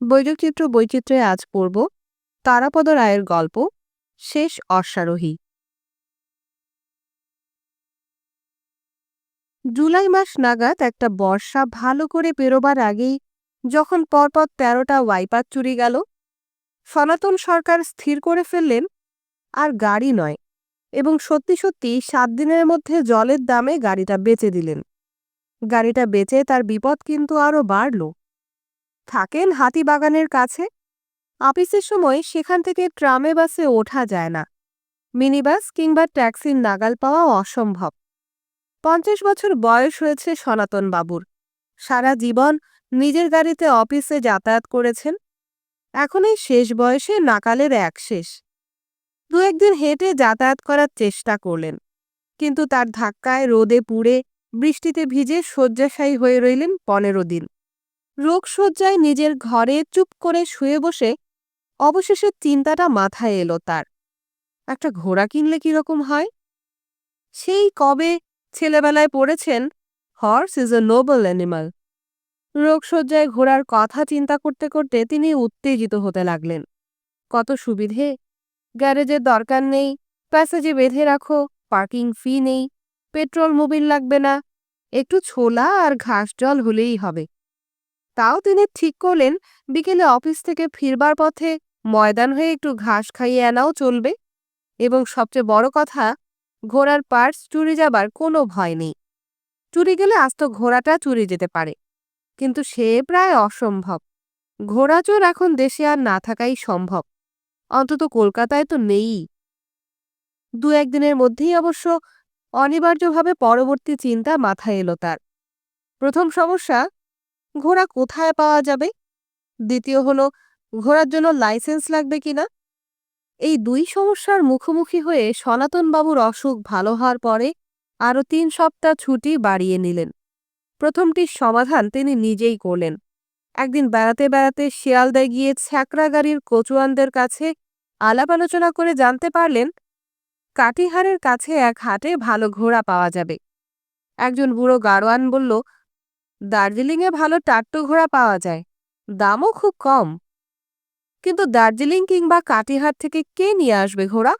বৈচিত্র্য বৈচিত্র্যে আজ পড়ব তারাপদ রায়ের গল্প, শেষ অশ্বারোহী। জুলাই মাস নাগাদ একটা বর্ষা ভালো করে পেরোবার আগেই যখন পরপর তেরোটা ওয়াইপার চুরি গেল, সনাতন সরকার স্থির করে ফেললেন আর গাড়ি নয় এবং সত্যি সত্যি সাত দিনের মধ্যে জলের দামে গাড়িটা বেচে দিলেন। গাড়িটা বেচে তার বিপদ কিন্তু আরও বাড়ল। থাকেন হাতিবাগানের কাছে? আপিসের সময় সেখান থেকে ট্রামে বাসে ওঠা যায় না। মিনিবাস কিংবা ট্যাক্সির নাগাল পাওয়া অসম্ভব। পঞ্চাশ বছর বয়স হয়েছে সনাতন বাবুর। সারা জীবন নিজের গাড়িতে অফিসে যাতায়াত করেছেন। এখন এই শেষ বয়সে নাকালের এক শেষ। দু একদিন হেঁটে যাতায়াত করার চেষ্টা করলেন। কিন্তু তার ধাক্কায় রোদে পুড়ে বৃষ্টিতে ভিজে শয্যাশায়ী হয়ে রইলেন পনেরো দিন। রোগশয্যায় নিজের ঘরে চুপ করে শুয়ে বসে অবশেষে চিন্তাটা মাথায় এলো তার। একটা ঘোড়া কিনলে কীরকম হয়? সেই কবে ছেলেবেলায় পড়েছেন horse is a noble animal. রোগশয্যায় ঘোড়ার কথা চিন্তা করতে করতে তিনি উত্তেজিত হতে লাগলেন। কত সুবিধে? গ্যারেজের দরকার নেই, প্যাসেজে বেঁধে রাখো, পার্কিং ফি নেই, পেট্রোল মোবিল লাগবে না, একটু ছোলা আর ঘাস জল হলেই হবে। তাও তিনি ঠিক করলেন, বিকেলে অফিস থেকে ফিরবার পথে ময়দান হয়ে একটু ঘাস খাইয়ে আনাও চলবে। এবং সবচেয়ে বড় কথা, ঘোড়ার পার্টস চুরি যাবার কোনো ভয় নেই। চুরি গেলে আস্ত ঘোড়াটা চুরি যেতে পারে। কিন্তু সে প্রায় অসম্ভব। ঘোড়াচোর এখন দেশে আর না থাকাই সম্ভব। অন্তত কলকাতায় তো নেই। দু একদিনের মধ্যেই অবশ্য অনিবার্যভাবে পরবর্তী চিন্তা মাথায় এলো তার। প্রথম সমস্যা ঘোড়া কোথায় পাওয়া যাবে? দ্বিতীয় হলো, ঘোড়ার জন্য লাইসেন্স লাগবে কিনা এই দুই সমস্যার মুখোমুখি হয়ে সনাতনবাবুর অসুখ ভালো হওয়ার পরে আরও তিন সপ্তাহ ছুটি বাড়িয়ে নিলেন। প্রথমটির সমাধান তিনি নিজেই করলেন। একদিন বেড়াতে বেড়াতে শিয়ালদায় গিয়ে ছ্যাকরা গাড়ির কচুয়ানদের কাছে আলাপ আলোচনা করে জানতে পারলেন, কাটিহারের কাছে এক হাটে ভালো ঘোড়া পাওয়া যাবে। একজন বুড়ো গাড়োয়ান বলল দার্জিলিংয়ে ভালো টাট্টু ঘোড়া পাওয়া যায়। দামও খুব কম। কিন্তু দার্জিলিং কিংবা কাটিহার থেকে কে নিয়ে আসবে ঘোড়া?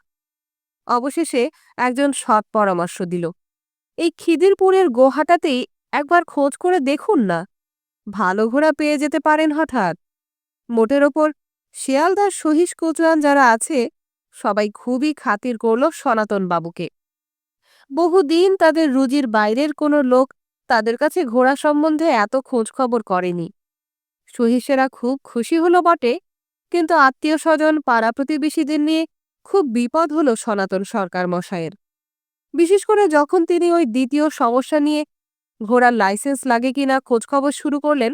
অবশেষে একজন সৎ পরামর্শ দিল। এই খিদিরপুরের গোহাটাতেই একবার খোঁজ করে দেখুন না। ভালো ঘোড়া পেয়ে যেতে পারেন হঠাৎ। মোটের ওপর শিয়ালদার সহিস কোচুয়ান যারা আছে, সবাই খুবই খাতির করল সনাতন বাবুকে। বহুদিন তাদের রুজির বাইরের কোনো লোক তাদের কাছে ঘোড়া সম্বন্ধে এত খোঁজ খবর করেনি। সহিসেরা খুব খুশি হলো বটে, কিন্তু আত্মীয় স্বজন পাড়া প্রতিবেশীদের নিয়ে খুব বিপদ হলো সনাতন সরকার মশায়ের বিশেষ করে যখন তিনি ওই দ্বিতীয় সমস্যা নিয়ে ঘোড়ার লাইসেন্স লাগে কিনা খোঁজখবর শুরু করলেন,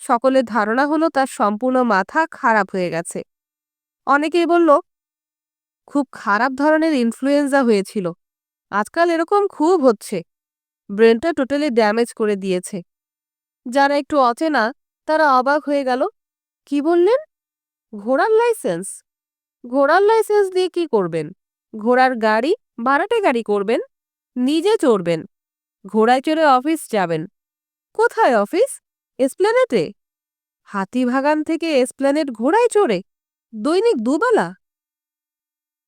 সকলের ধারণা হলো তার সম্পূর্ণ মাথা খারাপ হয়ে গেছে। অনেকেই বলল, খুব খারাপ ধরনের ইনফ্লুয়েঞ্জা হয়েছিল। আজকাল এরকম খুব হচ্ছে। ব্রেনটা টোটালি ড্যামেজ করে দিয়েছে। যারা একটু অচেনা, তারা অবাক হয়ে গেল। কি বললেন? ঘোড়ার লাইসেন্স? ঘোড়ার লাইসেন্স দিয়ে কি করবেন? ঘোড়ার গাড়ি, ভাড়াটে গাড়ি করবেন? নিজে চড়বেন? ঘোড়ায় চড়ে অফিস যাবেন? কোথায় অফিস? এসপ্ল্যানেটে? হাতিভাগান থেকে এসপ্ল্যানেট ঘোড়ায় চড়ে? দৈনিক দুবেলা?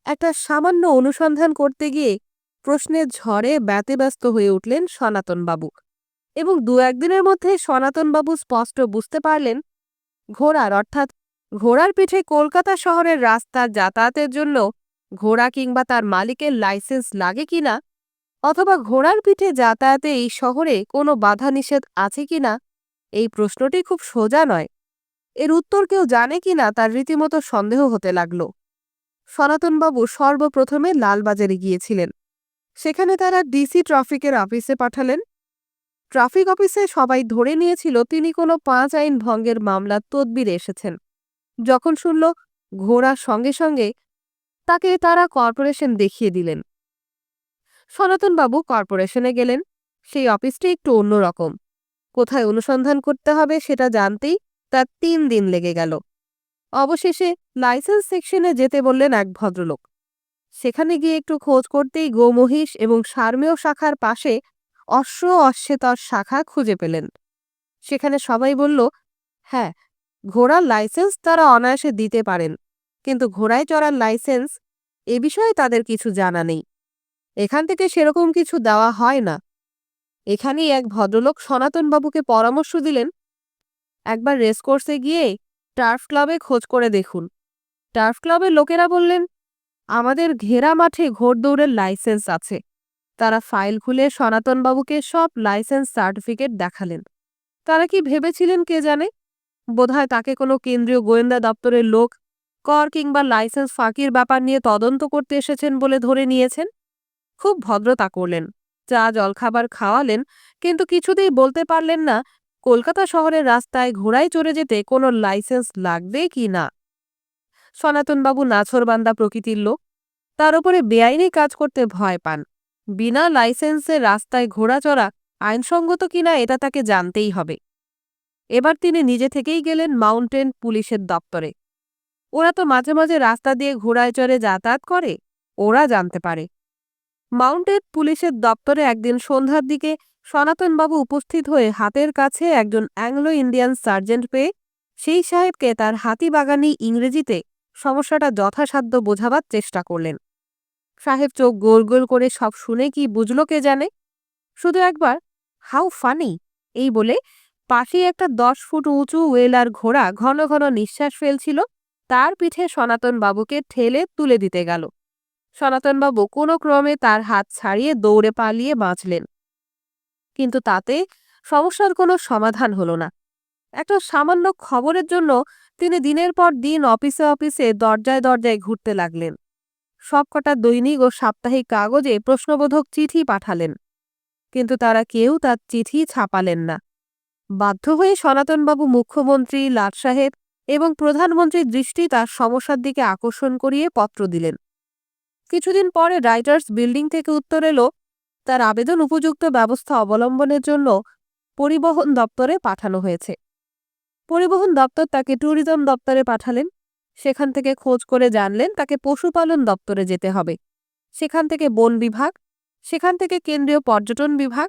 একটা সামান্য অনুসন্ধান করতে গিয়ে প্রশ্নের ঝড়ে ব্যতিব্যস্ত হয়ে উঠলেন সনাতনবাবু এবং দু একদিনের মধ্যে সনাতনবাবু স্পষ্ট বুঝতে পারলেন, ঘোড়ার অর্থাৎ ঘোড়ার পিঠে কলকাতা শহরের রাস্তা যাতায়াতের জন্য ঘোড়া কিংবা তার মালিকের লাইসেন্স লাগে কিনা অথবা ঘোড়ার পিঠে যাতায়াতে এই শহরে কোনো বাধা নিষেধ আছে কিনা এই প্রশ্নটি খুব সোজা নয়। এর উত্তর কেউ জানে কিনা তার রীতিমতো সন্দেহ হতে লাগল। সনাতনবাবু সর্বপ্রথমে লালবাজারে গিয়েছিলেন। সেখানে তারা ডিসি ট্রাফিকের অফিসে পাঠালেন। ট্রাফিক অফিসে সবাই ধরে নিয়েছিল তিনি কোনো পাঁচ আইন ভঙ্গের মামলার তদবিরে এসেছেন। যখন শুনল ঘোড়ার সঙ্গে সঙ্গে, তাকে তারা কর্পোরেশন দেখিয়ে দিলেন। সনাতনবাবু কর্পোরেশনে গেলেন। সেই অফিসটি একটু অন্যরকম কোথায় অনুসন্ধান করতে হবে সেটা জানতেই তার তিন দিন লেগে গেল। অবশেষে লাইসেন্স সেকশনে যেতে বললেন এক ভদ্রলোক। সেখানে গিয়ে একটু খোঁজ করতেই গোমহিষ এবং সার্মেয় শাখার পাশে অশ্ব অশ্বেতর শাখা খুঁজে পেলেন। সেখানে সবাই বলল হ্যাঁ ঘোড়ার লাইসেন্স তারা অনায়াসে দিতে পারেন, কিন্তু ঘোড়ায় চড়ার লাইসেন্স এ বিষয়ে তাদের কিছু জানা নেই। এখান থেকে সেরকম কিছু দেওয়া হয় না। এখানেই এক ভদ্রলোক সনাতনবাবুকে পরামর্শ দিলেন, একবার রেসকোর্সে গিয়ে টার্ফ ক্লাবে খোঁজ করে দেখুন। টার্ফ ক্লাবের লোকেরা বললেন আমাদের ঘেরা মাঠে ঘোড়দৌড়ের লাইসেন্স আছে। তারা ফাইল খুলে সনাতনবাবুকে সব লাইসেন্স সার্টিফিকেট দেখালেন। তারা কি ভেবেছিলেন কে জানে? বোধহয় তাকে কোনো কেন্দ্রীয় গোয়েন্দা দপ্তরের লোক, কর কিংবা লাইসেন্স ফাঁকির ব্যাপার নিয়ে তদন্ত করতে এসেছেন বলে ধরে নিয়েছেন? খুব ভদ্রতা করলেন, চা, জলখাবার খাওয়ালেন, কিন্তু কিছুতেই বলতে পারলেন না, কলকাতা শহরের রাস্তায় ঘোড়ায় চড়ে যেতে কোনো লাইসেন্স লাগবে কি না। সনাতনবাবু নাছরবান্দা প্রকৃতির লোক। তার উপরে বেআইনি কাজ করতে ভয় পান। বিনা লাইসেন্সে রাস্তায় ঘোড়া চড়া আইনসঙ্গত কিনা এটা তাকে জানতেই হবে। এবার তিনি নিজে থেকেই গেলেন মাউন্টেন পুলিশের দপ্তরে। ওরা তো মাঝে মাঝে রাস্তা দিয়ে ঘোড়ায় চড়ে যাতায়াত করে, ওরা জানতে পারে। মাউন্টেন পুলিশের দপ্তরে একদিন সন্ধ্যার দিকে সনাতনবাবু উপস্থিত হয়ে হাতের কাছে একজন অ্যাংলো ইন্ডিয়ান সার্জেন্ট পেয়ে সেই সাহেবকে তার হাতিবাগানি ইংরেজিতে সমস্যাটা যথাসাধ্য বোঝাবার চেষ্টা করলেন। সাহেব চোখ গোল গোল করে সব শুনে কি বুঝল কে জানে? শুধু একবার, হাউ ফানি! এই বলে পাশে একটা দশ ফুট উঁচু ওয়েলার ঘোড়া ঘন ঘন নিঃশ্বাস ফেলছিল, তার পিঠে সনাতন বাবুকে ঠেলে তুলে দিতে গেল। সনাতনবাবু কোনো ক্রমে তার হাত ছাড়িয়ে দৌড়ে পালিয়ে বাঁচলেন। কিন্তু তাতে সমস্যার কোনো সমাধান হলো না। একটা সামান্য খবরের জন্য তিনি দিনের পর দিন অফিসে অফিসে দরজায় দরজায় ঘুরতে লাগলেন। সবকটা দৈনিক ও সাপ্তাহিক কাগজে প্রশ্নবোধক চিঠি পাঠালেন। কিন্তু তারা কেউ তার চিঠি ছাপালেন না। বাধ্য হয়ে সনাতনবাবু মুখ্যমন্ত্রী, লাট সাহেব এবং প্রধানমন্ত্রীর দৃষ্টি তার সমস্যার দিকে আকর্ষণ করিয়ে পত্র দিলেন। কিছুদিন পরে রাইটার্স বিল্ডিং থেকে উত্তর এলো, তার আবেদন উপযুক্ত ব্যবস্থা অবলম্বনের জন্য পরিবহন দপ্তরে পাঠানো হয়েছে। পরিবহন দপ্তর তাকে ট্যুরিজম দপ্তরে পাঠালেন। সেখান থেকে খোঁজ করে জানলেন তাকে পশুপালন দপ্তরে যেতে হবে। সেখান থেকে বন বিভাগ, সেখান থেকে কেন্দ্রীয় পর্যটন বিভাগ,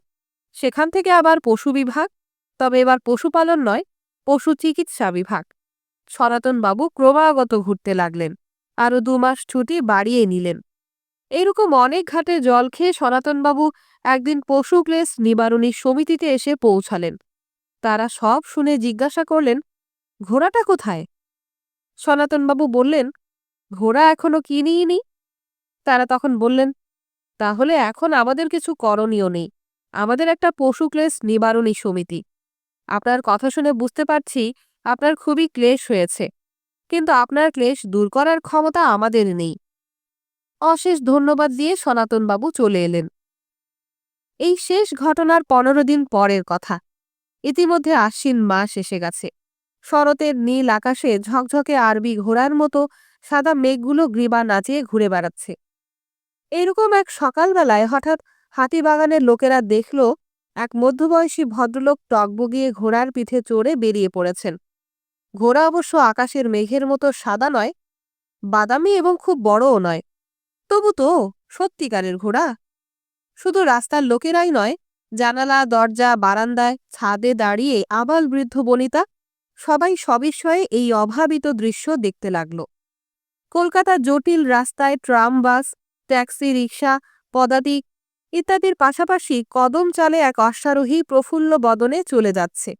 সেখান থেকে আবার পশু বিভাগ, তবে এবার পশুপালন নয়, পশু চিকিৎসা বিভাগ। সনাতনবাবু ক্রমাগত ঘুরতে লাগলেন, আরও দু মাস ছুটি বাড়িয়ে নিলেন। এরকম অনেক ঘাটে জল খেয়ে সনাতনবাবু একদিন পশু ক্লেশ নিবারণী সমিতিতে এসে পৌঁছালেন। তারা সব শুনে জিজ্ঞাসা করলেন, ঘোড়াটা কোথায়? সনাতনবাবু বললেন, ঘোড়া এখনও কিনিইনি। তারা তখন বললেন, তাহলে এখন আমাদের কিছু করণীয় নেই। আমাদের একটা পশু ক্লেশ নিবারণী সমিতি। আপনার কথা শুনে বুঝতে পারছি আপনার খুবই ক্লেশ হয়েছে, কিন্তু আপনার ক্লেশ দূর করার ক্ষমতা আমাদের নেই। অশেষ ধন্যবাদ দিয়ে সনাতনবাবু চলে এলেন। এই শেষ ঘটনার পনেরো দিন পরের কথা। ইতিমধ্যে আশ্বিন মাস এসে গেছে। শরতের নীল আকাশে ঝকঝকে আরবি ঘোড়ার মতো সাদা মেঘগুলো গ্রীবা নাচিয়ে ঘুরে বেড়াচ্ছে। এরকম এক সকালবেলায় হঠাৎ হাতিবাগানের লোকেরা দেখল, এক মধ্যবয়সী ভদ্রলোক টকবগিয়ে ঘোড়ার পিঠে চড়ে বেরিয়ে পড়েছেন। ঘোড়া অবশ্য আকাশের মেঘের মতো সাদা নয়, বাদামি এবং খুব বড়ও নয়। তবু তো সত্যিকারের ঘোড়া। শুধু রাস্তার লোকেরাই নয় জানালা, দরজা, বারান্দায় ছাদে দাঁড়িয়ে আবাল বৃদ্ধ বনিতা সবাই সবিস্ময়ে এই অভাবিত দৃশ্য দেখতে লাগল। কলকাতা জটিল রাস্তায় ট্রাম, বাস, ট্যাক্সি রিক্সা পদাতিক ইত্যাদির পাশাপাশি কদম চালে এক অশ্বারোহী প্রফুল্ল বদনে চলে যাচ্ছে।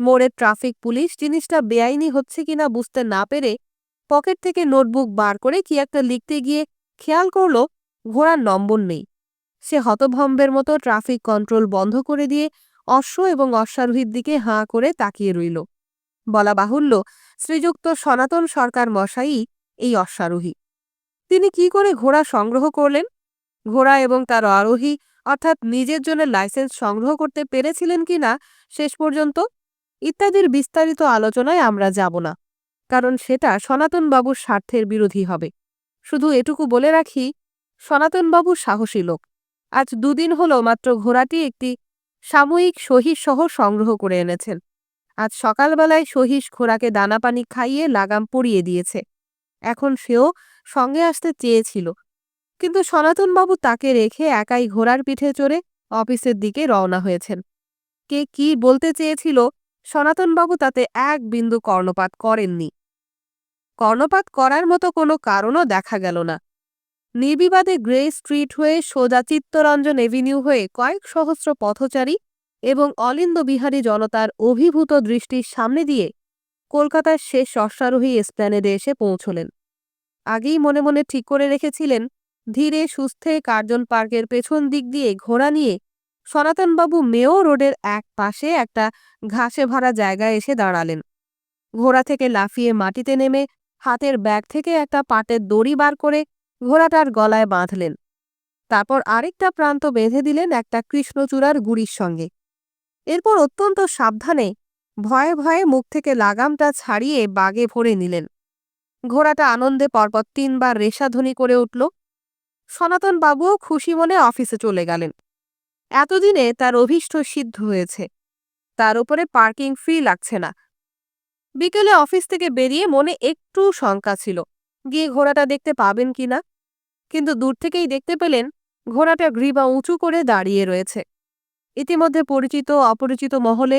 মোড়ের ট্রাফিক পুলিশ জিনিসটা বেআইনি হচ্ছে কিনা বুঝতে না পেরে পকেট থেকে নোটবুক বার করে কি একটা লিখতে গিয়ে খেয়াল করল, ঘোড়ার নম্বর নেই। সে হতভম্বের মতো ট্রাফিক কন্ট্রোল বন্ধ করে দিয়ে অশ্ব এবং অশ্বারোহীর দিকে হাঁ করে তাকিয়ে রইল। বলা বাহুল্য, শ্রীযুক্ত সনাতন সরকার মশাই এই অশ্বারোহী। তিনি কি করে ঘোড়া সংগ্রহ করলেন? ঘোড়া এবং তার আরোহী অর্থাৎ নিজের জন্য লাইসেন্স সংগ্রহ করতে পেরেছিলেন কিনা শেষ পর্যন্ত? ইত্যাদির বিস্তারিত আলোচনায় আমরা যাব না, কারণ সেটা সনাতনবাবুর স্বার্থের বিরোধী হবে। শুধু এটুকু বলে রাখি, সনাতনবাবু সাহসী লোক। আজ দুদিন হলো মাত্র ঘোড়াটি একটি সাময়িক সহিস সহ সংগ্রহ করে এনেছেন। আজ সকালবেলায় সহিস ঘোড়াকে দানাপানি খাইয়ে লাগাম পরিয়ে দিয়েছে। এখন সেও সঙ্গে আসতে চেয়েছিল। কিন্তু সনাতনবাবু তাকে রেখে একাই ঘোড়ার পিঠে চড়ে অফিসের দিকে রওনা হয়েছেন। কে কি বলতে চেয়েছিল সনাতনবাবু তাতে এক বিন্দু কর্ণপাত করেননি। কর্ণপাত করার মতো কোনো কারণও দেখা গেল না। নির্বিবাদে গ্রে স্ট্রিট হয়ে সোজা চিত্তরঞ্জন এভিনিউ হয়ে কয়েক সহস্র পথচারী এবং অলিন্দ বিহারী জনতার অভিভূত দৃষ্টির সামনে দিয়ে কলকাতার শেষ অশ্বারোহী এসপ্ল্যানেডে এসে পৌঁছলেন। আগেই মনে মনে ঠিক করে রেখেছিলেন, ধীরে সুস্থে কার্জন পার্কের পেছন দিক দিয়ে ঘোড়া নিয়ে সনাতনবাবু মেও রোডের এক পাশে একটা ঘাসে ভরা জায়গায় এসে দাঁড়ালেন। ঘোড়া থেকে লাফিয়ে মাটিতে নেমে হাতের ব্যাগ থেকে একটা পাটের দড়ি বার করে ঘোড়াটার গলায় বাঁধলেন। তারপর আরেকটা প্রান্ত বেঁধে দিলেন একটা কৃষ্ণচূড়ার গুড়ির সঙ্গে। এরপর অত্যন্ত সাবধানে, ভয়ে ভয়ে মুখ থেকে লাগামটা ছাড়িয়ে বাগে ভরে নিলেন। ঘোড়াটা আনন্দে পরপর তিনবার রেশাধ্বনি করে উঠল। সনাতন বাবুও খুশি মনে অফিসে চলে গেলেন। এতদিনে তার অভীষ্ট সিদ্ধ হয়েছে। তার উপরে পার্কিং ফ্রি লাগছে না। বিকেলে অফিস থেকে বেরিয়ে মনে একটু শঙ্কা ছিল। গিয়ে ঘোড়াটা দেখতে পাবেন কিনা কিন্তু দূর থেকেই দেখতে পেলেন ঘোড়াটা গ্রীবা উঁচু করে দাঁড়িয়ে রয়েছে। ইতিমধ্যে পরিচিত, অপরিচিত মহলে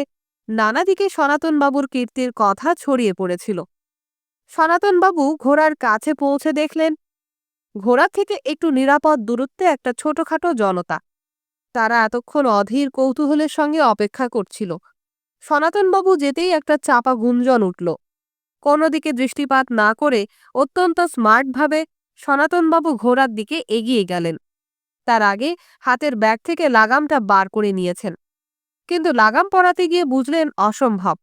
নানা দিকে সনাতনবাবুর কীর্তির কথা ছড়িয়ে পড়েছিল। সনাতনবাবু ঘোড়ার কাছে পৌঁছে দেখলেন, ঘোড়া থেকে একটু নিরাপদ দূরত্বে একটা ছোটখাটো জনতা। তারা এতক্ষণ অধীর কৌতূহলের সঙ্গে অপেক্ষা করছিল। সনাতনবাবু যেতেই একটা চাপা গুঞ্জন উঠল। কোনো দিকে দৃষ্টিপাত না করে অত্যন্ত স্মার্টভাবে সনাতনবাবু ঘোড়ার দিকে এগিয়ে গেলেন। তার আগে হাতের ব্যাগ থেকে লাগামটা বার করে নিয়েছেন। কিন্তু লাগাম পরাতে গিয়ে বুঝলেন অসম্ভব।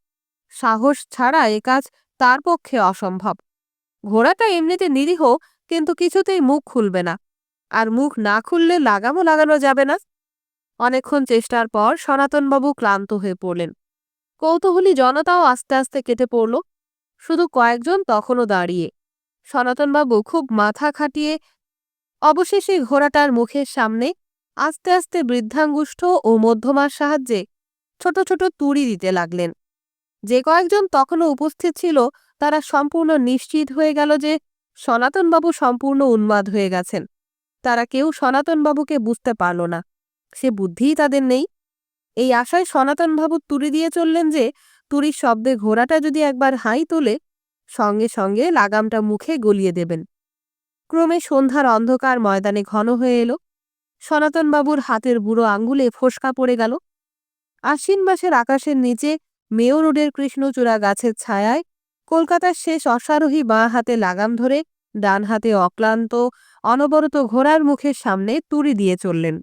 সাহস ছাড়া এ কাজ তার পক্ষে অসম্ভব। ঘোড়াটা এমনিতে নিরীহ, কিন্তু কিছুতেই মুখ খুলবে না। আর মুখ না খুললে লাগামও লাগানো যাবে না। অনেকক্ষণ চেষ্টার পর সনাতনবাবু ক্লান্ত হয়ে পড়লেন। কৌতূহলী জনতাও আস্তে আস্তে কেটে পড়ল। শুধু কয়েকজন তখনও দাঁড়িয়ে। সনাতনবাবু খুব মাথা খাটিয়ে অবশেষে ঘোড়াটার মুখের সামনে আস্তে আস্তে বৃদ্ধাঙ্গুষ্ঠ ও মধ্যমার সাহায্যে ছোট ছোট তুড়ি দিতে লাগলেন। যে কয়েকজন তখনও উপস্থিত ছিল, তারা সম্পূর্ণ নিশ্চিত হয়ে গেল যে সনাতনবাবু সম্পূর্ণ উন্মাদ হয়ে গেছেন। তারা কেউ সনাতনবাবুকে বুঝতে পারল না। সে বুদ্ধিই তাদের নেই। এই আশায় সনাতনবাবু তুড়ি দিয়ে চললেন যে তুড়ির শব্দে ঘোড়াটা যদি একবার হাই তোলে, সঙ্গে সঙ্গে লাগামটা মুখে গলিয়ে দেবেন। ক্রমে সন্ধ্যার অন্ধকার ময়দানে ঘন হয়ে এলো। সনাতনবাবুর হাতের বুড়ো আঙ্গুলে ফোসকা পড়ে গেল। আশ্বিন মাসের আকাশের নিচে মেয় রোডের কৃষ্ণচূড়া গাছের ছায়ায় কলকাতার শেষ অশ্বারোহী বাঁ হাতে লাগাম ধরে ডান হাতে অক্লান্ত, অনবরত ঘোড়ার মুখের সামনে তুড়ি দিয়ে চললেন।